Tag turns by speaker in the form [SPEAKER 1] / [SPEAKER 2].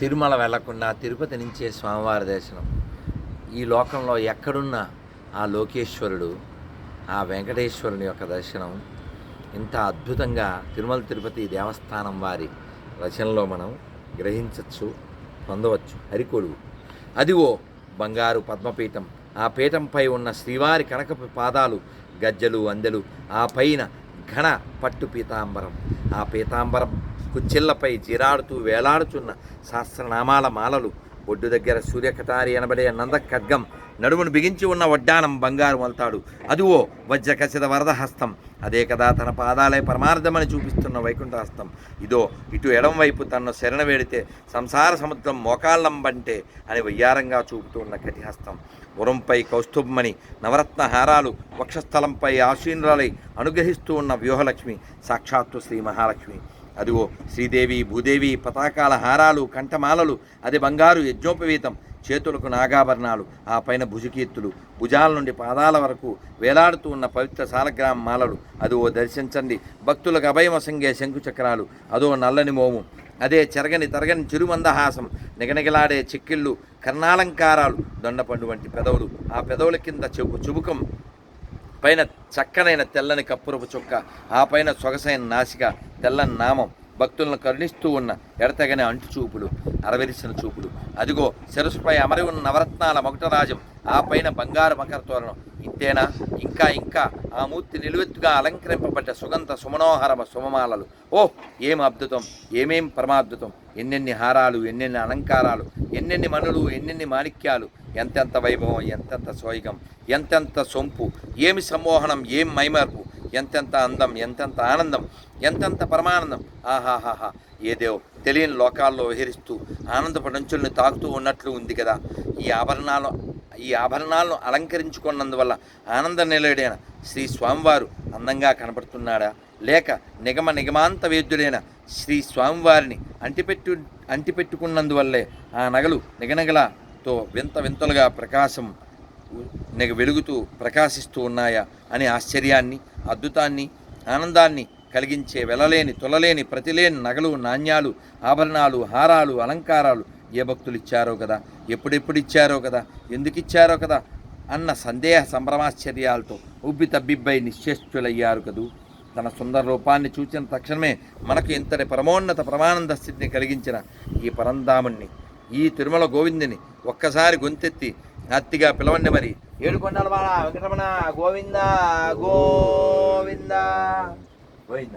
[SPEAKER 1] తిరుమల వెళ్ళకుండా తిరుపతి నుంచే స్వామివారి దర్శనం. ఈ లోకంలో ఎక్కడున్నా ఆ లోకేశ్వరుడు ఆ వెంకటేశ్వరుని యొక్క దర్శనం. ఇంత అద్భుతంగా తిరుమల తిరుపతి దేవస్థానం వారి రచనలో మనం గ్రహించవచ్చు పొందవచ్చు. హరికొలువు అదిగో బంగారు పద్మపీఠం. ఆ పీఠంపై ఉన్న శ్రీవారి కనకపు పాదాలు గజ్జలు అందెలు ఆ పైన ఘన పట్టు పీతాంబరం. ఆ పీతాంబరం కుచ్చిళ్ళపై జీరాడుతూ వేలాడుచున్న సహస్రనామాల మాలలు. ఒడ్డు దగ్గర సూర్యకటారి అనబడే నంద ఖడ్గం నడుమును బిగించి ఉన్న వడ్డానం బంగారు మొలతాడు. అదివో వజ్రకసిత వరదహస్తం. అదే కదా తన పాదాలే పరమార్థమని చూపిస్తున్న వైకుంఠహస్తం. ఇదో ఇటు ఎడం వైపు తన్ను శరణ వేడితే సంసార సముద్రం మోకాళ్ళంబంటే అని వయ్యారంగా చూపుతూ ఉన్న కటిహస్తం. ఉరంపై కౌస్తుభమణి నవరత్న హారాలు వక్షస్థలంపై ఆశీనురాలై అనుగ్రహిస్తూ ఉన్న వ్యూహలక్ష్మి సాక్షాత్తు శ్రీ మహాలక్ష్మి. అదిగో శ్రీదేవి భూదేవి పతాకాల హారాలు కంఠమాలలు అది బంగారు యజ్ఞోపవీతం చేతులకు నాగాభరణాలు ఆ పైన భుజకీర్తులు భుజాల నుండి పాదాల వరకు వేలాడుతూ ఉన్న పవిత్ర సాలగ్రామ మాలలు. అదో దర్శించండి. భక్తులకు అభయమసంగే శంకుచక్రాలు అదో నల్లని మోము. అదే చెరగని తరగని చిరుమందహాసం. నిగనిగలాడే చిక్కిళ్ళు కర్ణాలంకారాలు దొండపండు వంటి పెదవులు. ఆ పెదవుల కింద చెబు చుబుకం పైన చక్కనైన తెల్లని కప్పురపు చుక్క ఆ పైన సొగసైన నాసిక తెల్లని నామం. భక్తులను కరుణిస్తూ ఉన్న ఎడతెగని అంటు చూపులు అరవిరిసిన చూపులు. అదిగో శిరసుపై అమరి ఉన్న నవరత్నాల మొగటరాజం ఆ పైన బంగారు మకర తోరణం. ఇంతేనా? ఇంకా ఇంకా. ఆ మూర్తి నిలువెత్తుగా అలంకరింపబడ్డ సుగంధ సుమనోహరమ సుమమాలలు. ఓ ఏం అద్భుతం ఏమేం పరమాద్భుతం. ఎన్నెన్ని హారాలు ఎన్నెన్ని అలంకారాలు. ఎన్నెన్ని మనులు ఎన్నెన్ని మాణిక్యాలు ఎంతెంత వైభవం ఎంతెంత సోయిగం ఎంతెంత సొంపు ఏమి సమ్మోహనం ఏం మైమార్పు ఎంతెంత అందం ఎంతెంత ఆనందం ఎంతెంత పరమానందం. ఆహాహాహా ఏదో తెలియని లోకాల్లో విహరిస్తూ ఆనందపడంచుల్ని తాకుతూ ఉన్నట్లు ఉంది కదా. ఈ ఆభరణాలు ఈ ఆభరణాలను అలంకరించుకున్నందువల్ల ఆనంద నిలయుడైన శ్రీ స్వామివారు అందంగా కనపడుతున్నాడా? లేక నిగమ నిగమాంత వేద్యుడైన శ్రీ స్వామివారిని అంటిపెట్టు అంటిపెట్టుకున్నందువల్లే ఆ నగలు నిగనగలతో వింత వింతలుగా ప్రకాశం నెగ వెలుగుతూ ప్రకాశిస్తూ ఉన్నాయా అనే ఆశ్చర్యాన్ని అద్భుతాన్ని ఆనందాన్ని కలిగించే వెలలేని తొలలేని ప్రతిలేని నగలు నాణ్యాలు ఆభరణాలు హారాలు అలంకారాలు ఏ భక్తులు ఇచ్చారో కదా ఎప్పుడెప్పుడు ఇచ్చారో కదా ఎందుకు ఇచ్చారో కదా అన్న సందేహ సంభ్రమాశ్చర్యాలతో ఉబ్బి తబ్బిబ్బై నిశ్చేష్టులయ్యారు కదూ. తన సుందర రూపాన్ని చూచిన తక్షణమే మనకు ఇంతటి పరమోన్నత పరమానంద స్థితిని కలిగించిన ఈ పరంధాముణ్ణి ఈ తిరుమల గోవిందుని ఒక్కసారి గొంతెత్తి అత్తిగా పిలవండి మరి. ఏడుకొండల వాడ వెంకటరమణ గోవింద గోవింద గోవింద.